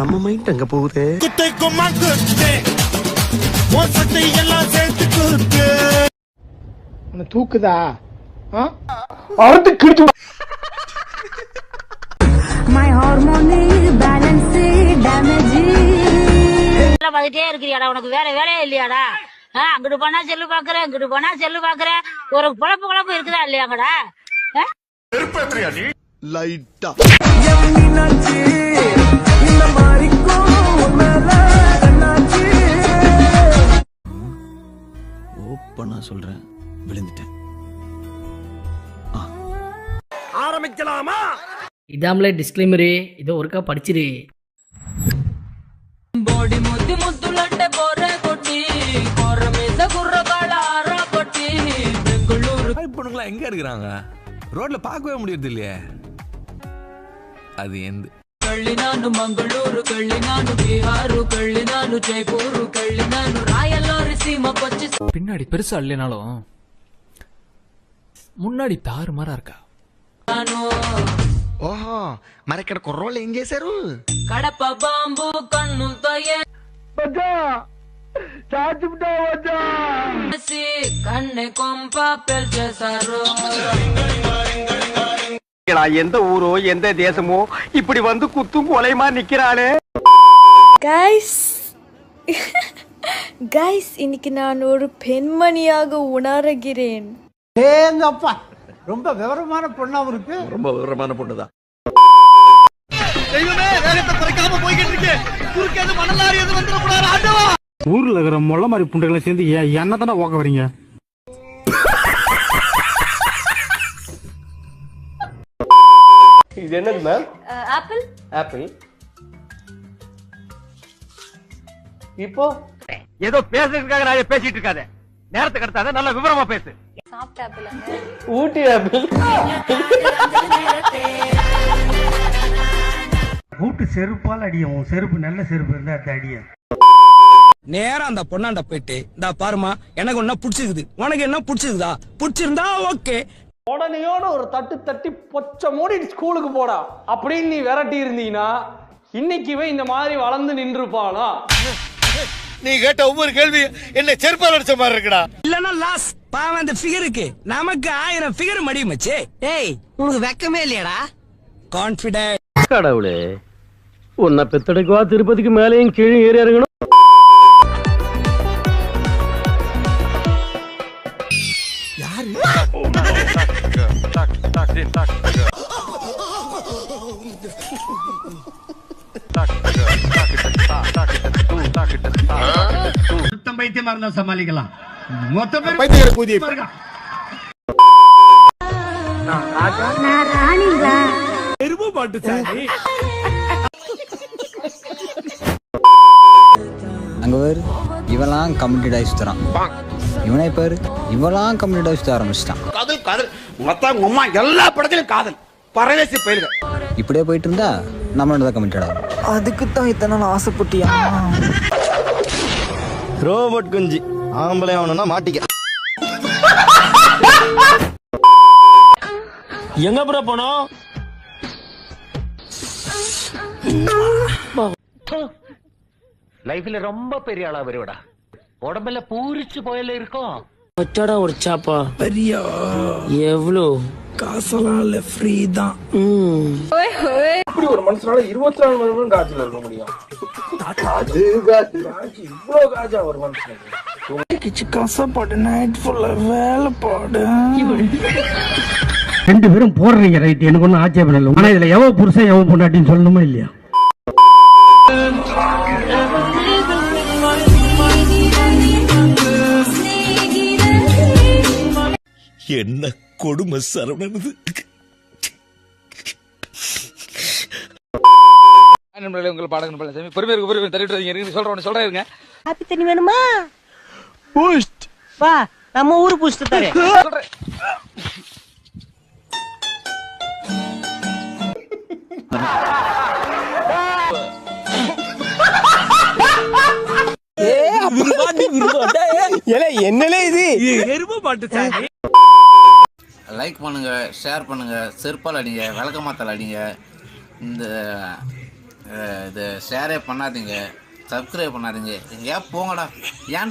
நம்ம மைண்ட் அங்க போகுது. குத்தை கும்மா குத்து மோசத்தை எல்லாம் சேர்த்து குத்து உன்னை தூக்குதா? அறுத்து கிழிச்சு My hormone balance damage. வேலை பார்த்துட்டே இருக்கிறியாடா உனக்கு வேற வேலையே இல்லையாடா? அங்கிட்டு போனா செல்லு பாக்குற இங்கிட்டு போனா செல்லு பாக்குற ஒரு குழப்பு குழப்பு இருக்குதா இல்லையாங்கடா? ஆ? லைட்டா ஓப்பனா சொல்றேன். விழுந்துட்டேன். ஆரம்பிக்கலாமா? இதாமல டிஸ்க்ளைமரு இதை ஒருக்கா படிச்சிரு. பாடி முத்து முத்துலட்ட போற கொட்டி போற மீச குர்ர கால ஆறா கொட்டி பெங்களூரு பொண்ணுங்களா எங்க இருக்கிறாங்க? ரோட்ல பார்க்கவே முடியறது இல்லையே அது எந்த కళ్ళినాను మంగళూరు కళ్ళినాను బీహారు కళ్ళినాను జైపూరు కళ్ళినాను రాయల్లోరి సీమకొచ్చి பின்னாடி பெருசா இல்லைனாலும் முன்னாடி தாறு மாறா இருக்கா ఓహో మరి ఇక్కడ కుర్రోళ్ళు ఏం చేశారు కడప బాంబు కన్నులతో ఏసి కన్నె కొంప పెల్చేశారు எந்த ஊரோ எந்த தேசமோ இப்படி வந்து குத்தும் கொலைமா நிக்கிறாளே கைஸ் கைஸ் இன்னைக்கு நான் ஒரு பெண்மணியாக உணர்கிறேன். ஏங்கப்பா ரொம்ப விவரமான பொண்ணா இருக்கு ரொம்ப விவரமான பொண்ணு தான் தெய்வமே வேகத்தை குறைக்காம போய்கிட்டு இருக்கு. குறுக்கேது மணலாரி எது வந்துடக்கூடாது. ஆண்டவா! ஊர்ல இருக்கிற மொள்ள மாதிரி புண்டைகளை சேர்ந்து என்ன தானே ஓக்க வரீங்க இது என்னது மேம் ஆப்பிள். ஆப்பிள். இப்போ? ஏதோ பேசுறதுக்காக நான் பேசிட்டு இருக்காத. நேரத்துக்கு கடத்தாத நல்ல விவரமா பேசு. சாப்பிட்ட ஆப்பிள் ஊட்டி ஆப்பிள். கூட்டு செருப்பால் அடியும் உன் செருப்பு நல்ல செருப்பு இருந்தா அது அடியும் நேரா அந்த பொண்ணாண்ட போயிட்டு இந்த பாருமா எனக்கு ஒன்னா புடிச்சிருக்குது உனக்கு என்ன புடிச்சிருக்குதா புடிச்சிருந்தா ஓகே. உடனேயோட ஒரு தட்டு தட்டி பொச்ச மூடி ஸ்கூலுக்கு போடா. அப்படின்னு நீ விரட்டி இருந்தீங்கன்னா இன்னைக்கு இவன் இந்த மாதிரி வளர்ந்து நின்றுப்பானா? நீ கேட்ட ஒவ்வொரு கேள்வி என்ன செருப்பால் அடிச்ச மாதிரி இருக்குடா. இல்லனா லாஸ் பாவம் அந்த ஃபிகருக்கு நமக்கு ஆயிரம் ஃபிகர் மடியுமச்சே. ஏய் உனக்கு வெக்கமே இல்லையாடா? கான்பிடன்ட் கடவுளே உன்னை பெத்தெடுக்கவா திருப்பதிக்கு மேலேயும் கீழே ஏறி இறங்கணும். பைத்தியமா இருந்தா சமாளிக்கலாம். மொத்த பேர் பைத்தியக்கார கூதி அங்க பாரு இவெல்லாம் கம்ப்ளீட் ஆகி சுத்துறான். இவனை பாரு இவெல்லாம் கம்ப்ளீட் ஆகி சுத்த ஆரம்பிச்சிட்டான். காதல் காதல். மொத்தம் எல்லா படத்திலும் காதல். பரவேசி பயில்க இப்படியே போயிட்டு இருந்தா நம்மளோட தான் கம்ப்ளீட் ஆகும் அதுக்கு தான் இத்தனை நாள் ஆசைப்பட்டியா? ரோபோட் குஞ்சு. ஆம்பளை ஆகணும்னா மாட்டிக்க. எங்க ப்ரோ போனோம்? லைஃப்ல ரொம்ப பெரிய ஆளா வருவடா. உடம்புல பூரிச்சு போயில இருக்கும். ஒரு சாப்பா பெரியா. எவ்வளோ காசெல்லாம் இல்ல ஃப்ரீ தான் இப்படி ஒரு மனுஷனால இருபத்தி நாலு மணி நேரம் காய்ச்சல் இருக்க முடியும்? அது காய்ச்சி இவ்வளவு காய்ச்சா ஒரு மனுஷனுக்கு? கசப்பாடு நைட் ஃபுல்லா ரெண்டு பேரும் போடுறீங்க ரைட் எனக்கு ஒன்றும் ஆட்சேபம் இல்லை. ஆனா இதுல எவன் புருஷன் எவன் பொண்டாட்டின்னு சொல்லணுமா இல்லையா? என்ன கொடுமை சரவணனது நண்பர்களே உங்கள் பாடகன் பழனிசாமி. பொறுமை இருக்கு பொறுமை தள்ளிட்டு இருக்கு சொல்றேன் சொல்றேன் இருங்க. ஹாப்பி தண்ணி வேணுமா? பூஸ்ட் வா நம்ம ஊரு பூஸ்ட் தரேன். சொல்றேன். என்னலே இது? எருமை பாட்டு சாமி. லைக் பண்ணுங்க ஷேர் பண்ணுங்க செருப்பால் அடிங்க விளக்கமாத்தால் அடிங்க. இந்த இது ஷேரே பண்ணாதீங்க சப்ஸ்கிரைப் பண்ணாதீங்க. ஏன் போங்கடா? ஏன்டா